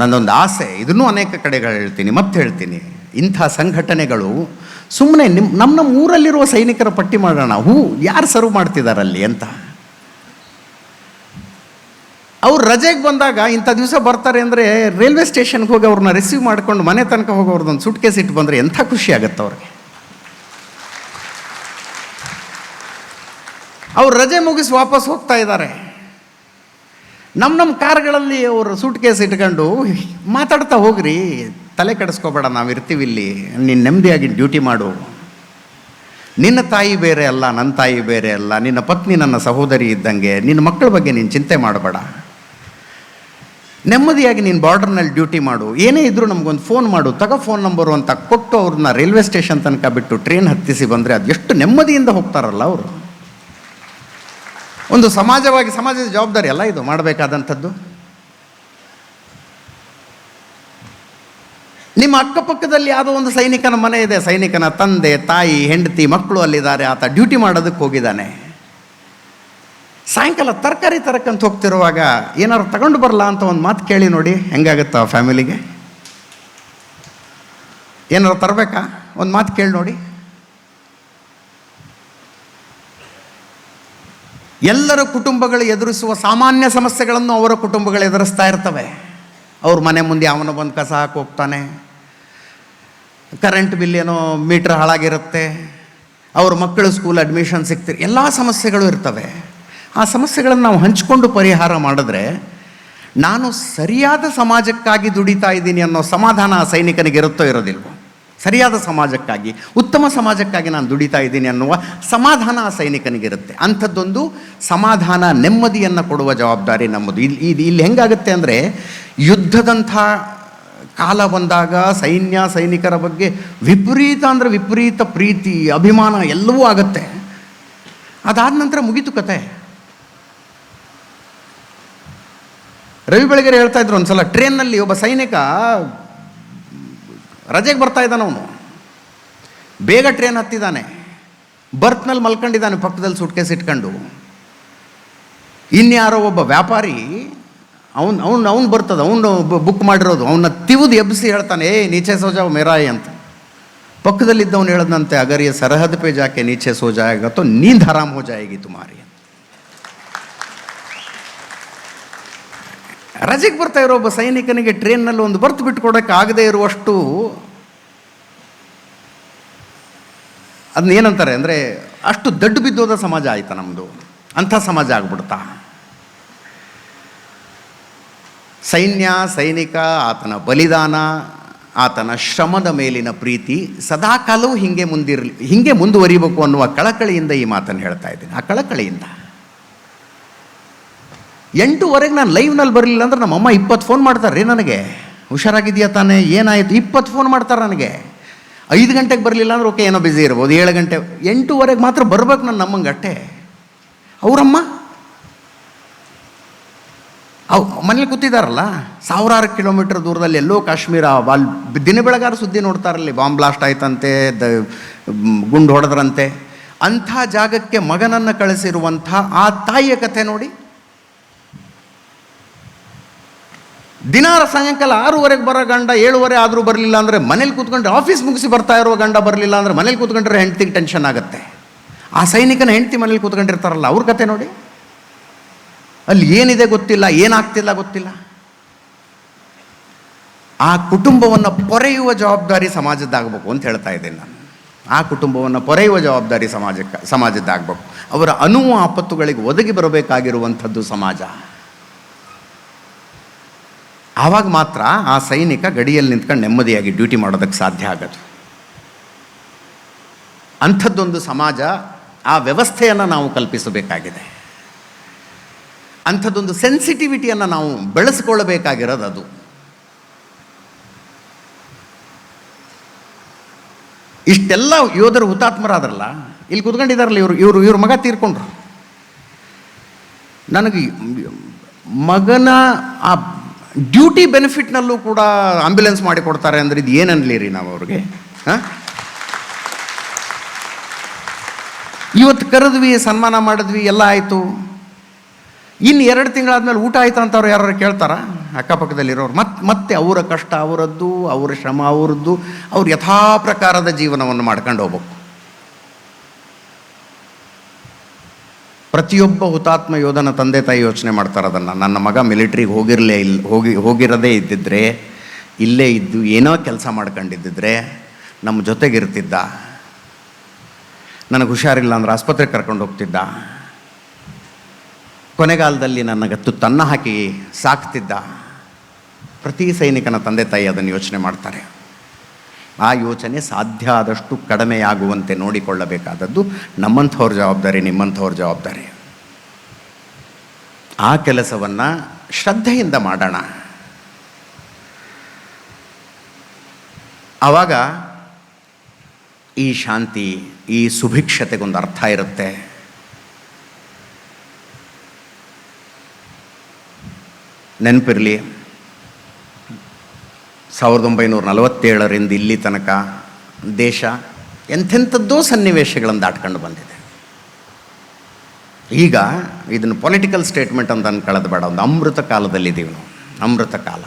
ನನ್ನೊಂದು ಆಸೆ, ಇದನ್ನೂ ಅನೇಕ ಕಡೆಗಳು ಹೇಳ್ತೀನಿ, ಮತ್ತೆ ಹೇಳ್ತೀನಿ. ಇಂಥ ಸಂಘಟನೆಗಳು ಸುಮ್ಮನೆ ನಿಮ್ಮ ನಮ್ಮ ಊರಲ್ಲಿರುವ ಸೈನಿಕರ ಪಟ್ಟಿ ಮಾಡೋಣ. ಹೂ, ಯಾರು ಸರ್ವ್ ಮಾಡ್ತಿದ್ದಾರಲ್ಲಿ ಅಂತ. ಅವ್ರು ರಜೆಗೆ ಬಂದಾಗ ಇಂಥ ದಿವಸ ಬರ್ತಾರೆ ಅಂದರೆ ರೈಲ್ವೆ ಸ್ಟೇಷನ್ಗೆ ಹೋಗಿ ಅವ್ರನ್ನ ರಿಸೀವ್ ಮಾಡ್ಕೊಂಡು ಮನೆ ತನಕ ಹೋಗಿ ಅವ್ರದ್ದೊಂದು ಸುಟ್ ಕೇಸ್ ಇಟ್ಟು ಬಂದರೆ ಎಂಥ ಖುಷಿ ಆಗುತ್ತೆ ಅವ್ರಿಗೆ. ಅವ್ರು ರಜೆ ಮುಗಿಸಿ ವಾಪಸ್ ಹೋಗ್ತಾ ಇದ್ದಾರೆ. ನಮ್ಮ ನಮ್ಮ ಕಾರ್ಗಳಲ್ಲಿ ಅವರು ಸೂಟ್ ಕೇಸ್ ಇಟ್ಕೊಂಡು ಮಾತಾಡ್ತಾ ಹೋಗ್ರಿ, ತಲೆ ಕೆಡಿಸ್ಕೋಬೇಡ, ನಾವು ಇರ್ತೀವಿ ಇಲ್ಲಿ. ನೀನು ನೆಮ್ಮದಿಯಾಗಿ ಡ್ಯೂಟಿ ಮಾಡು. ನಿನ್ನ ತಾಯಿ ಬೇರೆ ಅಲ್ಲ ನನ್ನ ತಾಯಿ ಬೇರೆ ಅಲ್ಲ, ನಿನ್ನ ಪತ್ನಿ ನನ್ನ ಸಹೋದರಿ ಇದ್ದಂಗೆ, ನಿನ್ನ ಮಕ್ಕಳ ಬಗ್ಗೆ ನೀನು ಚಿಂತೆ ಮಾಡಬೇಡ. ನೆಮ್ಮದಿಯಾಗಿ ನೀನು ಬಾರ್ಡರ್ನಲ್ಲಿ ಡ್ಯೂಟಿ ಮಾಡು. ಏನೇ ಇದ್ರೂ ನಮಗೊಂದು ಫೋನ್ ಮಾಡು, ತಗೋ ಫೋನ್ ನಂಬರು ಅಂತ ಕೊಟ್ಟು ಅವ್ರನ್ನ ರೈಲ್ವೆ ಸ್ಟೇಷನ್ ತನಕ ಬಿಟ್ಟು ಟ್ರೈನ್ ಹತ್ತಿಸಿ ಬಂದರೆ ಅದು ಎಷ್ಟು ನೆಮ್ಮದಿಯಿಂದ ಹೋಗ್ತಾರಲ್ಲ ಅವರು. ಒಂದು ಸಮಾಜವಾಗಿ ಸಮಾಜದ ಜವಾಬ್ದಾರಿ ಅಲ್ಲ ಇದು ಮಾಡಬೇಕಾದಂಥದ್ದು. ನಿಮ್ಮ ಅಕ್ಕಪಕ್ಕದಲ್ಲಿ ಯಾವುದೋ ಒಂದು ಸೈನಿಕನ ಮನೆ ಇದೆ, ಸೈನಿಕನ ತಂದೆ, ತಾಯಿ, ಹೆಂಡತಿ, ಮಕ್ಕಳು ಅಲ್ಲಿದ್ದಾರೆ, ಆತ ಡ್ಯೂಟಿ ಮಾಡೋದಕ್ಕೆ ಹೋಗಿದ್ದಾನೆ. ಸಾಯಂಕಾಲ ತರಕಾರಿ ತರಕಂತ ಹೋಗ್ತಿರುವಾಗ ಏನಾದ್ರು ತಗೊಂಡು ಬರಲ್ಲ ಅಂತ ಒಂದು ಮಾತು ಕೇಳಿ ನೋಡಿ, ಹೆಂಗಾಗುತ್ತಾ ಫ್ಯಾಮಿಲಿಗೆ? ಏನಾರು ತರಬೇಕಾ? ಒಂದು ಮಾತು ಕೇಳಿ ನೋಡಿ. ಎಲ್ಲರ ಕುಟುಂಬಗಳು ಎದುರಿಸುವ ಸಾಮಾನ್ಯ ಸಮಸ್ಯೆಗಳನ್ನು ಅವರ ಕುಟುಂಬಗಳು ಎದುರಿಸ್ತಾ ಇರ್ತವೆ. ಅವ್ರ ಮನೆ ಮುಂದೆ ಅವನು ಬಂದು ಕಸ ಹಾಕಿ ಹೋಗ್ತಾನೆ. ಕರೆಂಟ್ ಬಿಲ್ ಏನೋ ಮೀಟ್ರ್ ಹಾಳಾಗಿರುತ್ತೆ. ಅವ್ರ ಮಕ್ಕಳು ಸ್ಕೂಲ್ ಅಡ್ಮಿಷನ್ ಸಿಗ್ತಿರಿ, ಎಲ್ಲ ಸಮಸ್ಯೆಗಳು ಇರ್ತವೆ. ಆ ಸಮಸ್ಯೆಗಳನ್ನು ನಾವು ಹಂಚಿಕೊಂಡು ಪರಿಹಾರ ಮಾಡಿದ್ರೆ ನಾನು ಸರಿಯಾದ ಸಮಾಜಕ್ಕಾಗಿ ದುಡಿತಾ ಇದ್ದೀನಿ ಅನ್ನೋ ಸಮಾಧಾನ ಆ ಸೈನಿಕನಿಗೆ ಇರುತ್ತೋ ಇರೋದಿಲ್ವೋ? ಸರಿಯಾದ ಸಮಾಜಕ್ಕಾಗಿ, ಉತ್ತಮ ಸಮಾಜಕ್ಕಾಗಿ ನಾನು ದುಡಿತಾ ಇದ್ದೀನಿ ಅನ್ನುವ ಸಮಾಧಾನ ಆ ಸೈನಿಕನಿಗಿರುತ್ತೆ. ಅಂಥದ್ದೊಂದು ಸಮಾಧಾನ ನೆಮ್ಮದಿಯನ್ನು ಕೊಡುವ ಜವಾಬ್ದಾರಿ ನಮ್ಮದು. ಇಲ್ಲಿ ಇದು ಇಲ್ಲಿ ಹೆಂಗಾಗುತ್ತೆ ಅಂದರೆ ಯುದ್ಧದಂಥ ಕಾಲ ಬಂದಾಗ ಸೈನ್ಯ, ಸೈನಿಕರ ಬಗ್ಗೆ ವಿಪರೀತ ಅಂದರೆ ವಿಪರೀತ ಪ್ರೀತಿ, ಅಭಿಮಾನ ಎಲ್ಲವೂ ಆಗುತ್ತೆ. ಅದಾದ ನಂತರ ಮುಗಿತು ಕತೆ. ರವಿ ಬೆಳಗೆರೆ ಹೇಳ್ತಾ ಇದ್ರು ಒಂದ್ಸಲ, ಟ್ರೈನ್ನಲ್ಲಿ ಒಬ್ಬ ಸೈನಿಕ ರಜೆಗೆ ಬರ್ತಾ ಇದ್ದಾನೆ ಅವನು. ಬೇಗ ಟ್ರೈನ್ ಹತ್ತಿದ್ದಾನೆ ಬರ್ತ್ನಲ್ಲಿ ಮಲ್ಕೊಂಡಿದ್ದಾನೆ ಪಕ್ಕದಲ್ಲಿ ಸುಟ್ಕೇಸ್ ಇಟ್ಕೊಂಡು. ಇನ್ಯಾರೋ ಒಬ್ಬ ವ್ಯಾಪಾರಿ, ಅವ್ನು ಅವ್ನು ಅವ್ನು ಬರ್ತದೆ, ಅವನು ಬುಕ್ ಮಾಡಿರೋದು, ಅವನ್ನ ತಿವಿದು ಎಬ್ಬಿಸಿ ಹೇಳ್ತಾನೆ ಏ ನೀಚೆ ಸೋಜಾ, ಮೇರಾಯಿ ಅಂತ. ಪಕ್ಕದಲ್ಲಿದ್ದವನು ಹೇಳದಂತೆ ಅಗರಿಯ ಸರಹದ್ ಪೇಜಾಕೆ ನೀಚೆ ನೀಚೆ ಸೋಜಾಯಗತ್ತೋ ನೀಂದ್ ಆರಾಮ್ ಹೋ ಜಾಯೇಗಿ ತುಮಾರಿ ರಜೆಗೆ ಬರ್ತಾ ಇರೋ ಒಬ್ಬ ಸೈನಿಕನಿಗೆ ಟ್ರೈನ್ನಲ್ಲಿ ಒಂದು ಬರ್ತ್ ಬಿಟ್ಟು ಕೊಡೋಕ್ಕೆ ಆಗದೇ ಇರುವಷ್ಟು ಅದನ್ನ ಏನಂತಾರೆ ಅಂದರೆ ಅಷ್ಟು ದಡ್ಡು ಬಿದ್ದೋದ ಸಮಾಜ ಆಯಿತು ನಮ್ಮದು ಅಂಥ ಸಮಾಜ ಆಗ್ಬಿಡ್ತಾ. ಸೈನ್ಯ, ಸೈನಿಕ, ಆತನ ಬಲಿದಾನ, ಆತನ ಶ್ರಮದ ಮೇಲಿನ ಪ್ರೀತಿ ಸದಾಕಾಲವೂ ಹಿಂಗೆ ಮುಂದಿರಲಿ ಹಿಂಗೆ ಮುಂದುವರಿಬೇಕು ಅನ್ನುವ ಕಳಕಳಿಯಿಂದ ಈ ಮಾತನ್ನು ಹೇಳ್ತಾ ಇದ್ದೀನಿ. ಆ ಕಳಕಳಿಯಿಂದ. ಎಂಟೂವರೆಗೆ ನಾನು ಲೈವ್ನಲ್ಲಿ ಬರಲಿಲ್ಲ ಅಂದ್ರೆ ನಮ್ಮಮ್ಮ ಇಪ್ಪತ್ತು ಫೋನ್ ಮಾಡ್ತಾರೆ ನನಗೆ. ಹುಷಾರಾಗಿದೆಯಾ ತಾನೇ? ಏನಾಯಿತು? ಇಪ್ಪತ್ತು ಫೋನ್ ಮಾಡ್ತಾರೆ ನನಗೆ. ಐದು ಗಂಟೆಗೆ ಬರಲಿಲ್ಲ ಅಂದ್ರೆ ಓಕೆ ಏನೋ ಬ್ಯುಸಿ ಇರ್ಬೋದು. ಏಳು ಗಂಟೆ, ಎಂಟೂವರೆಗೆ ಮಾತ್ರ ಬರ್ಬೇಕು ನನ್ನ ನಮ್ಮಂಗೆ ಅಟ್ಟೆ. ಅವರಮ್ಮ? ಅವು, ಮನೇಲಿ ಕೂತಿದ್ದಾರಲ್ಲ ಸಾವಿರಾರು ಕಿಲೋಮೀಟರ್ ದೂರದಲ್ಲಿ ಎಲ್ಲೋ ಕಾಶ್ಮೀರ ಅಲ್ಲಿ ದಿನ ಬೆಳಗಾರ ಸುದ್ದಿ ನೋಡ್ತಾರಲ್ಲಿ ಬಾಂಬ್ ಬ್ಲಾಸ್ಟ್ ಆಯ್ತಂತೆ, ದ, ಗುಂಡು ಹೊಡೆದ್ರಂತೆ. ಅಂಥ ಜಾಗಕ್ಕೆ ಮಗನನ್ನು ಕಳಿಸಿರುವಂಥ ಆ ತಾಯಿಯ ಕಥೆ ನೋಡಿ ದಿನಾರ ಸಾಯಂಕಾಲ ಆರೂವರೆಗೆ ಬರೋ ಗಂಡ, ಏಳುವರೆ ಆದರೂ ಬರಲಿಲ್ಲ ಅಂದರೆ ಮನೇಲಿ ಕೂತ್ಕೊಂಡ್ರೆ ಆಫೀಸ್ ಮುಗಿಸಿ ಬರ್ತಾ ಇರುವ ಗಂಡ ಬರಲಿಲ್ಲ ಅಂದರೆ ಮನೇಲಿ ಕೂತ್ಕೊಂಡ್ರೆ ಹೆಂಡ್ತಿಗೆ ಟೆನ್ಷನ್ ಆಗುತ್ತೆ. ಆ ಸೈನಿಕನ ಹೆಂಡ್ತಿ ಮನೇಲಿ ಕೂತ್ಕೊಂಡಿರ್ತಾರಲ್ಲ, ಅವ್ರ ಕತೆ ನೋಡಿ. ಅಲ್ಲಿ ಏನಿದೆ ಗೊತ್ತಿಲ್ಲ, ಏನಾಗ್ತಿಲ್ಲ ಗೊತ್ತಿಲ್ಲ. ಆ ಕುಟುಂಬವನ್ನು ಪೊರೆಯುವ ಜವಾಬ್ದಾರಿ ಸಮಾಜದ್ದಾಗಬೇಕು ಅಂತ ಹೇಳ್ತಾ ಇದ್ದೀನಿ ನಾನು. ಆ ಕುಟುಂಬವನ್ನು ಪೊರೆಯುವ ಜವಾಬ್ದಾರಿ ಸಮಾಜಕ್ಕೆ, ಸಮಾಜದ್ದಾಗಬೇಕು. ಅವರ ಅನುವು ಆಪತ್ತುಗಳಿಗೆ ಒದಗಿ ಬರಬೇಕಾಗಿರುವಂಥದ್ದು ಸಮಾಜ. ಆವಾಗ ಮಾತ್ರ ಆ ಸೈನಿಕ ಗಡಿಯಲ್ಲಿ ನಿಂತ್ಕೊಂಡು ನೆಮ್ಮದಿಯಾಗಿ ಡ್ಯೂಟಿ ಮಾಡೋದಕ್ಕೆ ಸಾಧ್ಯ ಆಗೋದು. ಅಂಥದ್ದೊಂದು ಸಮಾಜ ಆ ವ್ಯವಸ್ಥೆಯನ್ನು ನಾವು ಕಲ್ಪಿಸಬೇಕಾಗಿದೆ. ಅಂಥದ್ದೊಂದು ಸೆನ್ಸಿಟಿವಿಟಿಯನ್ನು ನಾವು ಬೆಳೆಸ್ಕೊಳ್ಬೇಕಾಗಿರೋದು ಅದು. ಇಷ್ಟೆಲ್ಲ ಯೋಧರು ಹುತಾತ್ಮರಾದ್ರಲ್ಲ, ಇಲ್ಲಿ ಕುತ್ಕೊಂಡಿದ್ದಾರಲ್ಲ ಇವರು ಇವರು, ಇವ್ರ ಮಗ ತೀರ್ಕೊಂಡ್ರು. ನನಗೆ ಮಗನ ಆ ಡ್ಯೂಟಿ ಬೆನಿಫಿಟ್ನಲ್ಲೂ ಕೂಡ ಆಂಬ್ಯುಲೆನ್ಸ್ ಮಾಡಿ ಅಂದರೆ ಅಂದ್ರೆ ಇದು ಏನನ್ನಲಿ ರೀ ನಾವು ಅವ್ರಿಗೆ? ಹಾಂ? ಇವತ್ತು ಕರೆದ್ವಿ, ಸನ್ಮಾನ ಮಾಡಿದ್ವಿ, ಎಲ್ಲ ಆಯಿತು. ಇನ್ನು ಎರಡು ತಿಂಗಳಾದ್ಮೇಲೆ ಊಟ ಆಯ್ತಾ ಅಂತ ಅವ್ರು ಯಾರು ಕೇಳ್ತಾರ? ಅಕ್ಕಪಕ್ಕದಲ್ಲಿರೋರು ಮತ್ತೆ ಮತ್ತೆ ಅವರ ಕಷ್ಟ, ಅವರದ್ದು, ಅವರ ಶ್ರಮ, ಅವರದ್ದು, ಅವ್ರು ಯಥಾ ಪ್ರಕಾರದ ಜೀವನವನ್ನು ಮಾಡ್ಕೊಂಡು ಹೋಗ್ಬೇಕು. ಪ್ರತಿಯೊಬ್ಬ ಹುತಾತ್ಮ ಯೋಧನ ತಂದೆ ತಾಯಿ ಯೋಚನೆ ಮಾಡ್ತಾರೆ ಅದನ್ನು. ನನ್ನ ಮಗ ಮಿಲಿಟ್ರಿಗೆ ಹೋಗಿರಲೇ ಇಲ್ಲಿ ಹೋಗಿ, ಹೋಗಿರದೇ ಇದ್ದಿದ್ರೆ, ಇಲ್ಲೇ ಇದ್ದು ಏನೋ ಕೆಲಸ ಮಾಡ್ಕೊಂಡಿದ್ದಿದ್ರೆ ನಮ್ಮ ಜೊತೆಗಿರ್ತಿದ್ದ. ನನಗೆ ಹುಷಾರಿಲ್ಲ ಅಂದ್ರೆ ಆಸ್ಪತ್ರೆಗೆ ಕರ್ಕೊಂಡು ಹೋಗ್ತಿದ್ದ. ಕೊನೆಗಾಲದಲ್ಲಿ ನನ್ನ ಗತ್ತು ತನ್ನ ಹಾಕಿ ಸಾಕ್ತಿದ್ದ. ಪ್ರತಿ ಸೈನಿಕನ ತಂದೆ ತಾಯಿ ಅದನ್ನು ಯೋಚನೆ ಮಾಡ್ತಾರೆ. ಆ ಯೋಚನೆ ಸಾಧ್ಯ ಆದಷ್ಟು ಕಡಿಮೆಯಾಗುವಂತೆ ನೋಡಿಕೊಳ್ಳಬೇಕಾದದ್ದು ನಮ್ಮಂಥವ್ರ ಜವಾಬ್ದಾರಿ, ನಿಮ್ಮಂಥವ್ರ ಜವಾಬ್ದಾರಿ. ಆ ಕೆಲಸವನ್ನು ಶ್ರದ್ಧೆಯಿಂದ ಮಾಡೋಣ. ಆವಾಗ ಈ ಶಾಂತಿ, ಈ ಸುಭಿಕ್ಷತೆಗೊಂದು ಅರ್ಥ ಇರುತ್ತೆ. ನೆನಪಿರಲಿ. ಸಾವಿರದ ಒಂಬೈನೂರ ನಲವತ್ತೇಳರಿಂದ ಇಲ್ಲಿ ತನಕ ದೇಶ ಎಂಥೆಂಥದ್ದೋ ಸನ್ನಿವೇಶಗಳನ್ನು ದಾಟ್ಕೊಂಡು ಬಂದಿದೆ. ಈಗ ಇದನ್ನು ಪೊಲಿಟಿಕಲ್ ಸ್ಟೇಟ್ಮೆಂಟ್ ಅಂತ ಅನ್ಕೊಳ್ಳೋದು ಬೇಡ, ಒಂದು ಅಮೃತ ಕಾಲದಲ್ಲಿದ್ದೀವಿ ನಾವು. ಅಮೃತ ಕಾಲ.